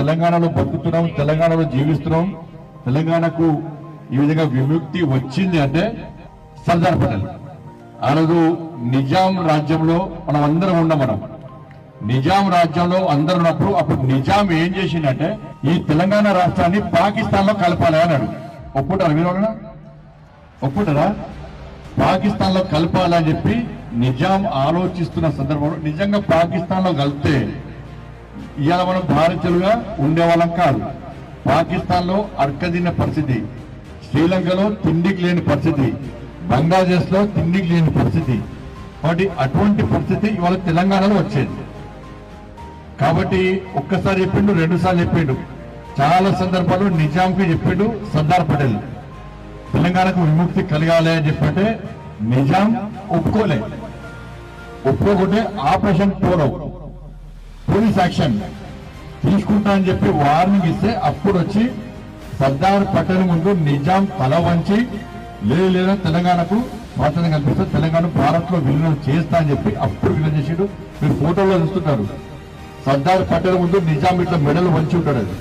తెలంగాణలో బతుకుతున్నాం తెలంగాణలో జీవిస్తున్నాం. తెలంగాణకు ఈ విధంగా విముక్తి వచ్చింది అంటే సర్దార్ పటేల్. ఆ రోజు నిజాం రాజ్యంలో మనం అందరం ఉన్నాం మనం. నిజాం రాజ్యంలో అందరు ఉన్నప్పుడు అప్పుడు నిజాం ఏం చేసిందంటే ఈ తెలంగాణ రాష్ట్రాన్ని పాకిస్తాన్లో కలపాలి అన్నాడు. ఒప్పుటారా మీరు ఎవరైనా? ఒప్పుంటారా పాకిస్తాన్లో కలపాలని చెప్పి నిజాం ఆలోచిస్తున్న సందర్భంలో నిజంగా పాకిస్తాన్లో కలిపితే ఇవాళ మనం భారతీయులుగా ఉండేవాళ్ళం కాదు. పాకిస్తాన్లో పరిస్థితి శ్రీలంకలో తిండికి లేని పరిస్థితి బంగ్లాదేశ్లో తిండికి లేని పరిస్థితి. కాబట్టి అటువంటి పరిస్థితి ఇవాళ తెలంగాణలో వచ్చేది. కాబట్టి ఒక్కసారి చెప్పిండు రెండుసార్లు చెప్పిండు. చాలా సందర్భాల్లో నిజాంకి చెప్పిండు సర్దార్ పటేల్. తెలంగాణకు విముక్తి కలగాలి అని చెప్పంటే నిజాం ఒప్పుకోలే. ఒప్పుకోకుంటే ఆపరేషన్ పోరో పోలీస్ యాక్షన్ తీసుకుంటా అని చెప్పి వార్నింగ్ ఇస్తే అప్పుడు వచ్చి సర్దార్ పటేల్ ముందు నిజాం తల వంచి లేదా తెలంగాణకు స్వాతంత్రం కల్పిస్తే తెలంగాణ భారత్లో విలీనం చేస్తా అని చెప్పి అప్పుడు విలీనం చేసిండు. మీరు ఫోటోలో చూస్తుంటారు. సర్దార్ పటేల్ ముందు నిజాం ఇట్లా మెడలు వంచి ఉంటాడు అది.